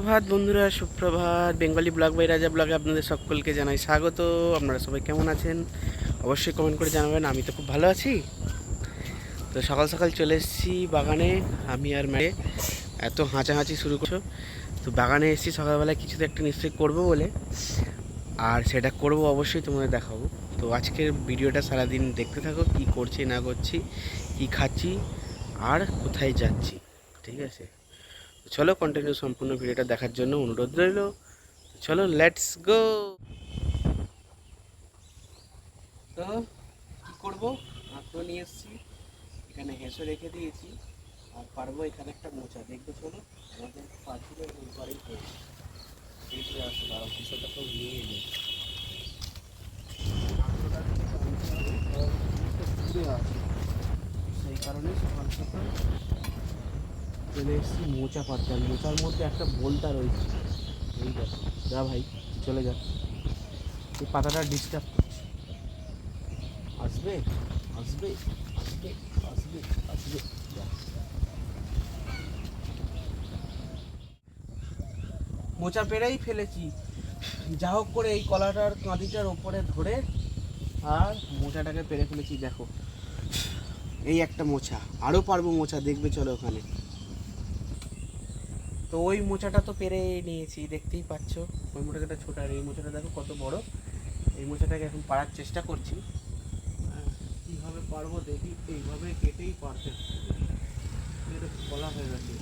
সুপ্রভাত বন্ধুরা, সুপ্রভাত বেঙ্গলি ব্লগ বাই রাজা ব্লগে আপনাদের সকলকে জানাই স্বাগত। আপনারা সবাই কেমন আছেন? অবশ্যই কমেন্ট করে জানাবেন, আমি তো খুব ভালো আছি। তো সকাল সকাল চলে এসেছি বাগানে, আমি আর মেয়ে। এত হাঁচাহাঁচি শুরু করছ। তো বাগানে এসেছি সকালবেলা কিছু তো একটা নিশ্চয়ই করব বলে। আর সেটা করব অবশ্যই তোমাদের দেখাবো। তো আজকের ভিডিওটা সারাদিন দেখতে থাকো, কি করছি, না করছি, কি খাচ্ছি, আর কোথায় যাচ্ছি, ঠিক আছে? চলো কন্টিনিউ সম্পূর্ণ ভিডিওটা দেখার জন্য অনুরোধ রইল। চলো লেটস গো তো, কি করব? আঁকড়ো নিয়ে এসেছি। এখানে হেসে রেখে দিয়েছি। আর পারব এখানে একটা মোচা। দেখবে চলো, আমাদের পাখিদের ওই পারেই পড়েছে। দেখে আসো, দাঁড়াও কিছুটা তো নিয়ে এলে। সেই কারণে সকাল সকাল চলে এসেছি মোচা আর মোচার মধ্যে একটা বোলতা রয়েছে। এই দেখো। যা ভাই, চলে যা। এই পাতাটা ডিস্টার্ব করছে। আসবে? আসবে? আসবে? আসবে? আসবে। মোচা পেরেই ফেলেছি। যা হোক করে এই কলাটার কাঁদিটার ওপরে ধরে আর মোচাটাকে পেরে ফেলেছি। দেখো। এই একটা মোচা। আরও পারব মোচা। দেখবে চলো ওখানে। তো ওই মোচাটা তো পেরে নিয়েছি, দেখতেই পাচ্ছ। ওই মোচাটা ছোট, আর এই মোচাটা দেখো কত বড়। এই মোচাটাকে এখন পাড়ার চেষ্টা করছি। কীভাবে পারব দেখি, এইভাবে কেটেই পারতে হয়ে গেছে।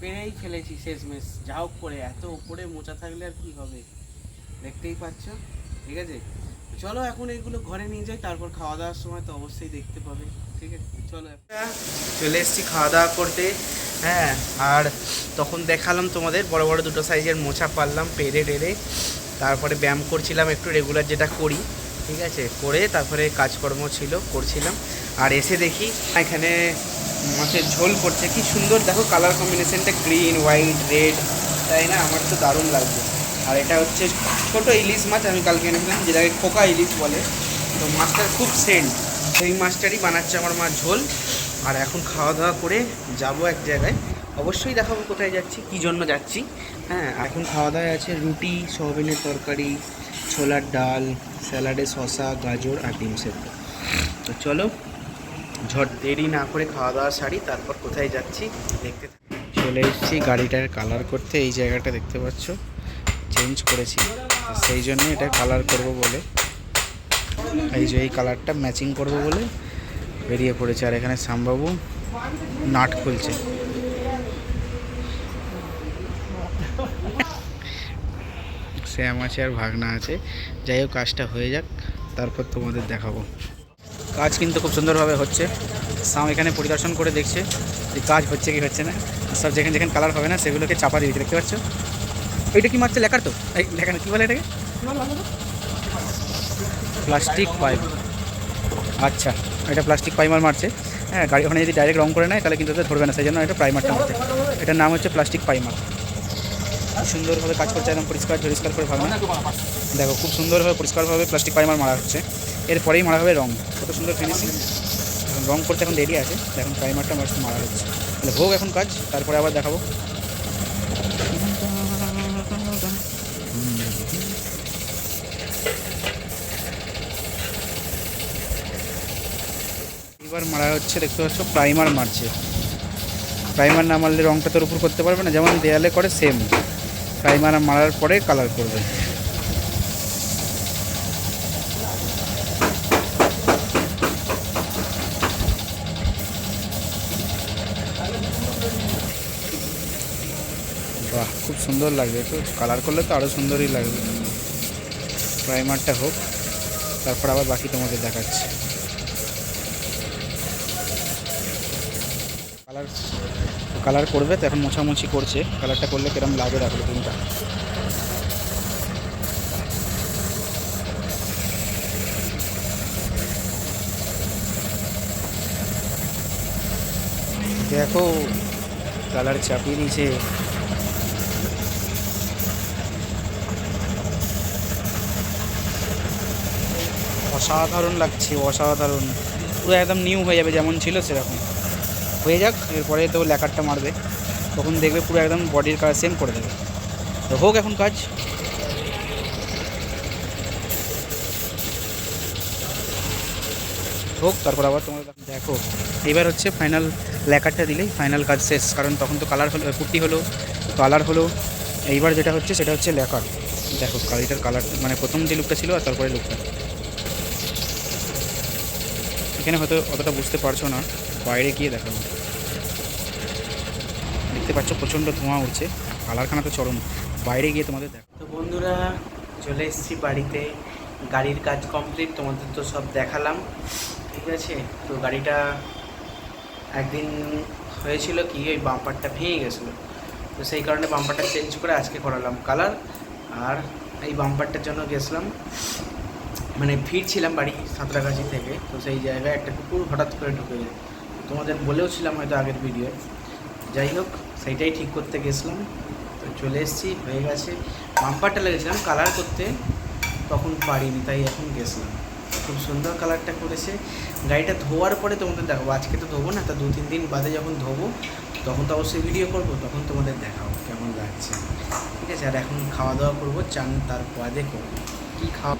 পেরেই খেলেছি শেষমেশ। যা হোক করে, এত উপরে মোচা থাকলে আর কি হবে? দেখতেই পাচ্ছ। ঠিক আছে? চলো এখন এইগুলো ঘরে নিয়ে যাই, তারপর খাওয়া দাওয়ার সময় তো অবশ্যই দেখতে পাবে, ঠিক আছে? চলো চলে এসেছি খাওয়া দাওয়া করতে হ্যাঁ আর তখন দেখালাম তোমাদের, বড় বড় দুটো সাইজের মোছা পারলাম পেরে টেরে, তারপরে ব্যায়াম করছিলাম একটু রেগুলার যেটা করি, ঠিক আছে? করে তারপরে কাজকর্ম ছিল, করছিলাম, আর এসে দেখি এখানে মাছের ঝোল করছে, কি সুন্দর, দেখো কালার কম্বিনেশনটা গ্রিন হোয়াইট রেড তাই না? আমার তো দারুণ লাগছে। আর এটা হচ্ছে ছোট ইলিশ মাছ, আমি কালকে এনেছিলাম, যেটাকে খোকা ইলিশ বলে। তো মাছটার খুব সেন্ট সেই মাছটারই বানাচ্ছে আমার মা ঝোল। আর এখন খাওয়া দাওয়া করে যাব এক জায়গায়। অবশ্যই দেখাবো কোথায় যাচ্ছি, কী জন্য যাচ্ছি। হ্যাঁ এখন খাওয়া দাওয়া আছে রুটি, সয়াবিনের তরকারি, ছোলার ডাল, স্যালাডে শশা গাজর আর ডিম সেদ্ধ। তো চলো ঝট দেরি না করে খাওয়া দাওয়া সারি, তারপর কোথায় যাচ্ছি দেখতে চলে এসেছি গাড়িটার কালার করতে, এই জায়গাটা দেখতে পাচ্ছ। চেঞ্জ করেছি। সেই জন্য এটা কালার করব বলে। এই যে এই কালারটা ম্যাচিং করব বলে বেরিয়ে পড়েছে। আর এখানে শ্যামবাবু নাট খুলছে। শ্যাম আছে আর ভাগনা আছে। যাই হোক, কাজটা হয়ে যাক। তারপর তোমাদের দেখাবো। কাজ কিন্তু খুব সুন্দরভাবে হচ্ছে। সাম এখানে পরিদর্শন করে দেখছে যে কাজ হচ্ছে কি হচ্ছে না। সব যেখানে যেখানে কালার হবে না, সেগুলোকে চাপা দিয়েছে দেখতে পাচ্ছ? ওইটা কি মারছে লেখার তো? এই লেখা না কী বলে এটাকে? Plastic pipe. আচ্ছা এটা প্লাস্টিক পাইমার মারছে। হ্যাঁ গাড়ি ওখানে যদি ডাইরেক্ট রং করে নেয়, তাহলে কিন্তু ওদের ধরবে না, সেই জন্য এটা প্রাইমারটা মারছে। এটার নাম হচ্ছে প্লাস্টিক পাইমার। সুন্দরভাবে কাজ করছে, একদম পরিষ্কার পরিষ্কার করে ভাবে দেখো, খুব সুন্দরভাবে, পরিষ্কারভাবে প্লাস্টিক পাইমার মারা হচ্ছে। এরপরেই মারা হবে রং। কত সুন্দর ফিনিশিং রং করতে এখন দেরি আছে। এখন প্রাইমারটা মারা হচ্ছে। তাহলে ভোগ এখন কাজ, তারপরে আবার দেখাবো। এবার মারা হচ্ছে, দেখতে পাচ্ছ প্রাইমার মারছে। প্রাইমার না মারলে রঙটা তোর উপর করতে পারবে না, যেমন দেয়ালে করে সেম প্রাইমার মারার পরে কালার করবে। বাহ, খুব সুন্দর লাগবে তো কালার করলে তো আরও সুন্দরই লাগবে। প্রাইমারটা হোক, তারপর আবার বাকি তোমাদের দেখাচ্ছি। কালার কালার করবে তো এখন মোছামুছি করছে। কালারটা করলে কিরম লাগে রাখল দিনটা দেখো কালার চাপিয়ে দিয়েছে অসাধারণ লাগছে, অসাধারণ। পুরো একদম নিউ হয়ে যাবে, যেমন ছিল সেরকম। হয়ে যাক, এরপরে তো লেকারটা মারবে। তখন দেখবে পুরো একদম বডির কাজ সেম করে দেবে। তো হোক এখন কাজ। হোক, তারপর আবার তোমরা দেখো এবার হচ্ছে ফাইনাল ল্যাকারটা দিলেই ফাইনাল কাজ শেষ। কারণ তখন তো কালার হলো পুট্টি হলো কালার হলো। এইবার যেটা হচ্ছে, সেটা হচ্ছে ল্যাকার। দেখো, গাড়িটার কালার মানে প্রথম যে লুকটা ছিল আর তারপরে লুকটা এখানে হয়তো অতটা বুঝতে পারছ না। বাইরে গিয়ে দেখাবো দেখতে পাচ্ছ প্রচণ্ড ধোঁয়া উঠছে কালারখানা তো চরম। বাইরে গিয়ে তোমাদের দেখো তো বন্ধুরা, চলে এসেছি বাড়িতে। গাড়ির কাজ কমপ্লিট তোমাদের তো সব দেখালাম। ঠিক আছে? তো গাড়িটা একদিন হয়েছিল কি ওই বাম্পারটা ভেঙে গেছিল। তো সেই কারণে বাম্পারটা চেঞ্জ করে আজকে করালাম কালার আর এই বাম্পারটার জন্য গেছিলাম। মানে ফিরছিলাম বাড়ি সাঁতরাগাছি থেকে। তো সেই জায়গায় একটা কুকুর হঠাৎ করে ঢুকে যায়। তোমাদের বলেও ছিলাম হয়তো আগের ভিডিও যাই হোক, সেইটাই ঠিক করতে গেছিলাম। তো চলে এসেছি, হয়ে গেছে। বাম্পারটা লেগেছিলাম কালার করতে তখন পারিনি, তাই এখন গেছিলাম। খুব সুন্দর কালারটা করেছে। গাড়িটা ধোয়ার পরে তোমাদের দেখাবো। আজকে তো ধোবো না, তা দু তিন দিন বাদে যখন ধোবো, তখন তো অবশ্যই ভিডিও করব, তখন তোমাদের দেখাবো কেমন লাগছে। ঠিক আছে, আর এখন খাওয়া দাওয়া করব, চান তার বাদে করব। কী খাওয়া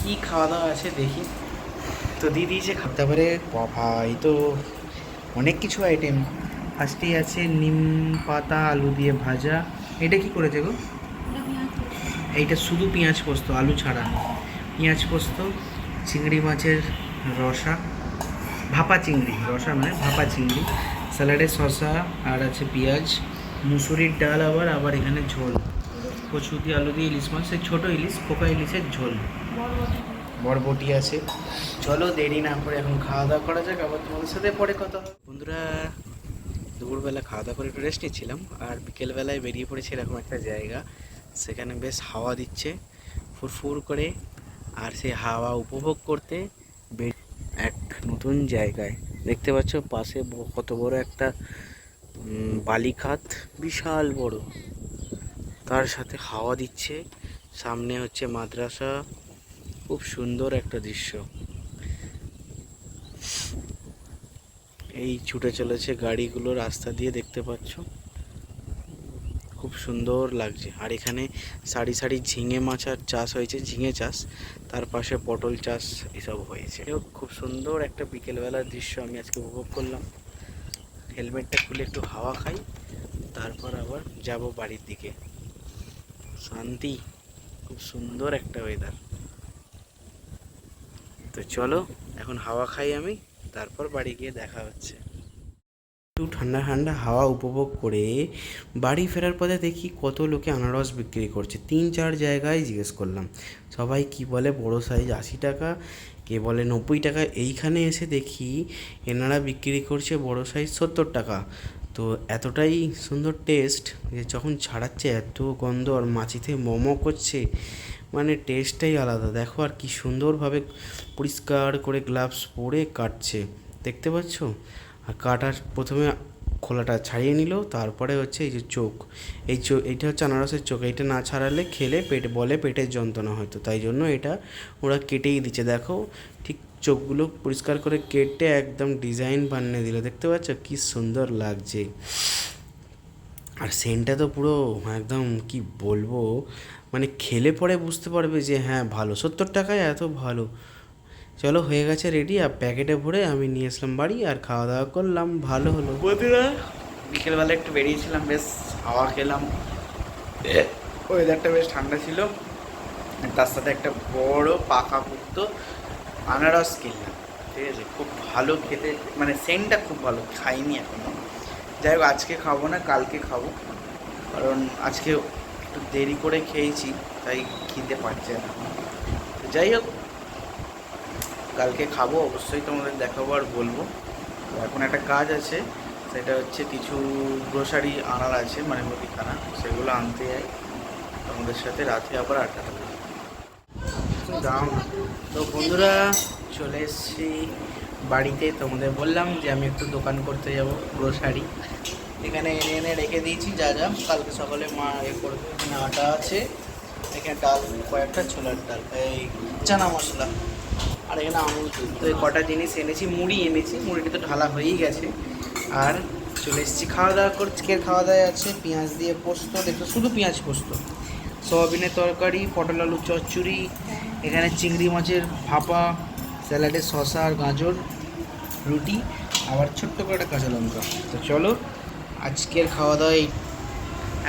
কী খাওয়া দাওয়া আছে দেখি। তো দিয়ে দিয়েছে খাওয়া তারপরে ভাই তো। অনেক কিছু আইটেম ফার্স্টেই আছে নিম পাতা, আলু দিয়ে ভাজা। এটা কি করেছে গো? এইটা শুধু পেঁয়াজ পোস্ত, আলু ছাড়া পেঁয়াজ পোস্ত, চিংড়ি মাছের রসা, ভাপা চিংড়ি। রসা মানে ভাপা চিংড়ি। স্যালাডে শসা, আর আছে পেঁয়াজ। মুসুরির ডাল আবার আবার এখানে ঝোল। কচু দিয়ে আলু দিয়ে ইলিশ মাছ সেই ছোটো ইলিশ, পোকা ইলিশের ঝোল। বরবটি আছে। চলো, দেরি না করে এখন খাওয়া দাওয়া করা যাক, আবার তোমাদের সাথে পরে কথা বন্ধুরা, দুপুরবেলা খাওয়া দাওয়া করে একটু রেস্ট নিচ্ছিলাম, আর বিকেলবেলায় বেরিয়ে পড়েছি এরকম একটা জায়গা। সেখানে বেশ হাওয়া দিচ্ছে, ফুরফুর করে, আর সেই হাওয়া উপভোগ করতে এক নতুন জায়গায়। দেখতে পাচ্ছ, পাশে কত বড় একটা বালিখাত, বিশাল বড়। তার সাথে হাওয়া দিচ্ছে। সামনে হচ্ছে মাদ্রাসা। খুব সুন্দর একটা দৃশ্য। এই ছুটে চলেছে গাড়িগুলো রাস্তা দিয়ে দেখতে পাচ্ছ। খুব সুন্দর লাগছে। আর এখানে সারি সারি ঝিঙে মাছ আর চাষ হয়েছে, ঝিঙে চাষ। তার পাশে পটল চাষ এসব হয়েছে। খুব সুন্দর একটা বিকেলবেলার দৃশ্য আমি আজকে উপভোগ করলাম। হেলমেটটা খুলে একটু হাওয়া খাই, তারপর আবার যাব বাড়ির দিকে। শান্তি, খুব সুন্দর একটা ওয়েদার তো চলো, এখন হাওয়া খাই আমি, তারপর বাড়ি গিয়ে দেখা হচ্ছে। একটু ঠান্ডা ঠান্ডা হাওয়া উপভোগ করে বাড়ি ফেরার পথে দেখি কত লোকে আনারস বিক্রি করছে। তিন চার জায়গায় জিজ্ঞেস করলাম, সবাই কি বলে বড় সাইজ আশি টাকা, কে বলে নব্বই টাকা, এইখানে এসে দেখি এনারা বিক্রি করছে বড় সাইজ সত্তর টাকা। তো এতটাই সুন্দর টেস্ট যে যখন ছাড়াচ্ছে এত গন্ধ আর মাছিতে মোমো করছে মানে টেস্টটাই আলাদা। দেখো আর কি সুন্দরভাবে পরিষ্কার করে গ্লাভস পরে কাটছে। দেখতে পাচ্ছ? আর কাটার প্রথমে খোলাটা ছাড়িয়ে নিল, তারপরে হচ্ছে এই যে চোখ। এই চোখ এইটা হচ্ছে আনারসের চোখ। এইটা না ছাড়ালে খেলে পেট, বলে পেটের যন্ত্রণা হয়তো। তাই জন্য এটা ওরা কেটেই দিচ্ছে। দেখো, ঠিক চোখগুলো পরিষ্কার করে কেটে একদম ডিজাইন বানিয়ে দিল। দেখতে পাচ্ছ? কি সুন্দর লাগছে। আর সেন্টটা তো পুরো একদম কি বলব? মানে খেলে পরে বুঝতে পারবে যে হ্যাঁ ভালো। সত্তর টাকায় এত ভালো। চলো হয়ে গেছে রেডি আর প্যাকেটে ভরে আমি নিয়ে আসলাম বাড়ি আর খাওয়া দাওয়া করলাম। ভালো হলো। বন্ধুরা বিকেলবেলা একটু বেরিয়েছিলাম বেশ হাওয়া খেলাম। ওয়েদারটা বেশ ঠান্ডা ছিল। তার সাথে একটা বড় পাকা পুক্ত আনারস কিনলাম। ঠিক আছে? খুব ভালো খেতে মানে সেন্টটা খুব ভালো খাইনি এখনও। যাই হোক, আজকে খাব না, কালকে খাব। কারণ আজকে একটু দেরি করে খেয়েছি, তাই খিদে পাচ্ছে না। যাই হোক, কালকে খাব, অবশ্যই তোমাদের দেখাবো আর বলব। এখন একটা কাজ আছে, সেটা হচ্ছে কিছু গ্রোসারি আনার আছে মানে মুদিখানা, সেগুলো আনতে যাই। তোমাদের সাথে রাতে আবার আড্ডা দাম তো বন্ধুরা, চলে এসেছি। বাড়িতে তোমাদের বললাম যে আমি একটু দোকান করতে যাব গ্রোসারি এখানে এনে এনে রেখে দিয়েছি যা যা। কালকে সকালে মা এ করবে এখানে আটা আছে, এখানে ডাল, কয়েকটা ছোলার ডাল, এই চানা মশলা, আর এখানে আমুল দুধ তো এই কটা জিনিস এনেছি, মুড়ি এনেছি, মুড়িটা তো ঢালা হয়েই গেছে। আর চলে এসেছি খাওয়া দাওয়া করছি খাওয়া দাওয়া আছে পেঁয়াজ দিয়ে পোস্ত, দেখো শুধু পেঁয়াজ পোস্ত। সয়াবিনের তরকারি, পটল আলু চচ্চড়ি, এখানে চিংড়ি মাছের ভাপা স্যালাডে শসা আর গাজর, রুটি, আবার ছোট্ট করে একটা কাঁচা লঙ্কা। তো চলো, আজকের খাওয়া দাওয়া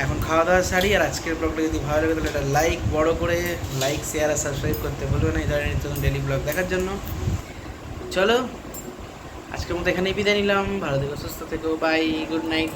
এখন খাওয়া দাওয়া সারি, আর আজকের ব্লগটা যদি ভালো লাগে তাহলে একটা লাইক বড় করে লাইক শেয়ার আর সাবস্ক্রাইব করতে ভুলবে না ধরনের নিত্য ডেলি ব্লগ দেখার জন্য। চলো, আজকের মতো এখানেই বিদায় নিলাম। ভালো থেকো, সুস্থ থেকো বাই গুড নাইট